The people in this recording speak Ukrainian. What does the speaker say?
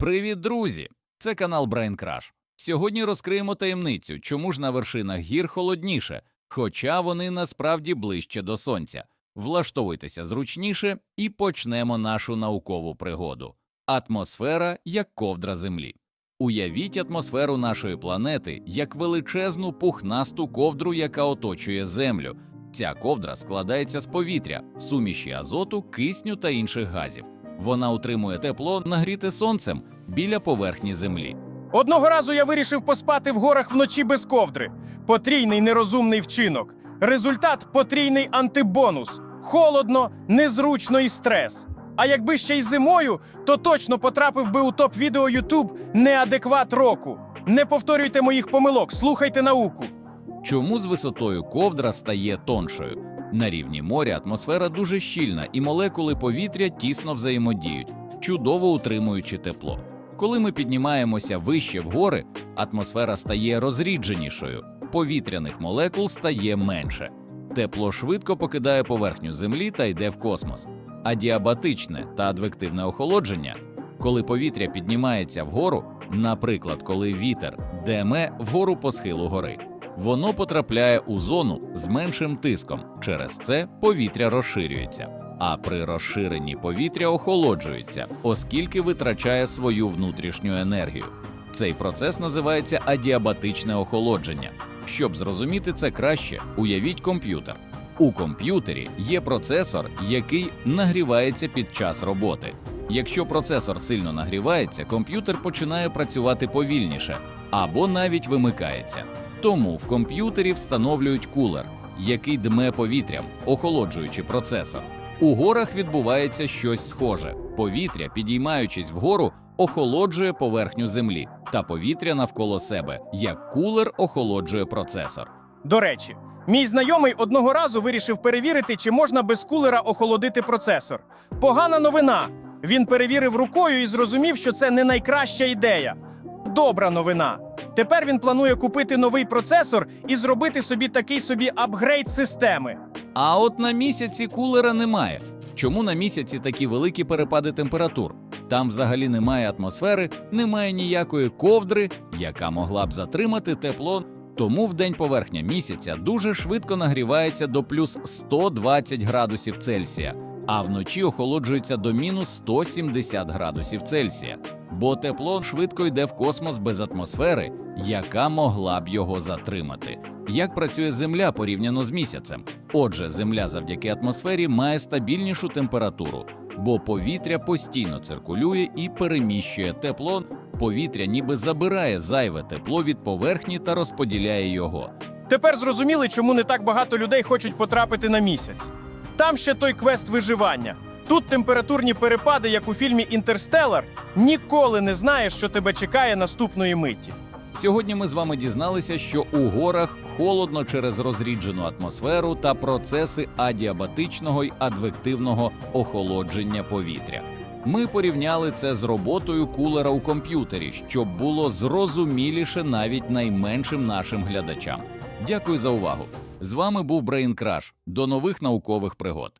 Привіт, друзі! Це канал Brain Crash. Сьогодні розкриємо таємницю, чому ж на вершинах гір холодніше, хоча вони насправді ближче до сонця. Влаштовуйтеся зручніше і почнемо нашу наукову пригоду. Атмосфера як ковдра Землі. Уявіть атмосферу нашої планети як величезну пухнасту ковдру, яка оточує Землю. Ця ковдра складається з повітря, суміші азоту, кисню та інших газів. Вона утримує тепло, нагріте сонцем біля поверхні землі. Одного разу я вирішив поспати в горах вночі без ковдри. Потрійний нерозумний вчинок. Результат потрійний антибонус. Холодно, незручно і стрес. А якби ще й зимою, то точно потрапив би у топ відео YouTube неадекват року. Не повторюйте моїх помилок, слухайте науку. Чому з висотою ковдра стає тоншою? На рівні моря атмосфера дуже щільна, і молекули повітря тісно взаємодіють, чудово утримуючи тепло. Коли ми піднімаємося вище в гори, атмосфера стає розрідженішою, повітряних молекул стає менше. Тепло швидко покидає поверхню Землі та йде в космос. А діабатичне та адвективне охолодження, коли повітря піднімається вгору, наприклад, коли вітер деме вгору по схилу гори, воно потрапляє у зону з меншим тиском. Через це повітря розширюється. А при розширенні повітря охолоджується, оскільки витрачає свою внутрішню енергію. Цей процес називається адіабатичне охолодження. Щоб зрозуміти це краще, уявіть комп'ютер. У комп'ютері є процесор, який нагрівається під час роботи. Якщо процесор сильно нагрівається, комп'ютер починає працювати повільніше або навіть вимикається. Тому в комп'ютері встановлюють кулер, який дме повітрям, охолоджуючи процесор. У горах відбувається щось схоже. Повітря, підіймаючись вгору, охолоджує поверхню землі, та повітря навколо себе, як кулер охолоджує процесор. До речі, мій знайомий одного разу вирішив перевірити, чи можна без кулера охолодити процесор. Погана новина. Він перевірив рукою і зрозумів, що це не найкраща ідея. Добра новина. Тепер він планує купити новий процесор і зробити собі такий собі апгрейд системи. А от на місяці кулера немає. Чому на місяці такі великі перепади температур? Там взагалі немає атмосфери, немає ніякої ковдри, яка могла б затримати тепло. Тому в день поверхня місяця дуже швидко нагрівається до плюс 120 градусів Цельсія, а вночі охолоджується до мінус 170 градусів Цельсія, бо тепло швидко йде в космос без атмосфери, яка могла б його затримати. Як працює Земля порівняно з місяцем? Отже, Земля завдяки атмосфері має стабільнішу температуру, бо повітря постійно циркулює і переміщує тепло. Повітря ніби забирає зайве тепло від поверхні та розподіляє його. Тепер зрозуміли, чому не так багато людей хочуть потрапити на місяць. Там ще той квест виживання. Тут температурні перепади, як у фільмі Інтерстелар, ніколи не знаєш, що тебе чекає наступної миті. Сьогодні ми з вами дізналися, що у горах холодно через розріджену атмосферу та процеси адіабатичного й адвективного охолодження повітря. Ми порівняли це з роботою кулера у комп'ютері, щоб було зрозуміліше навіть найменшим нашим глядачам. Дякую за увагу! З вами був Crash. До нових наукових пригод.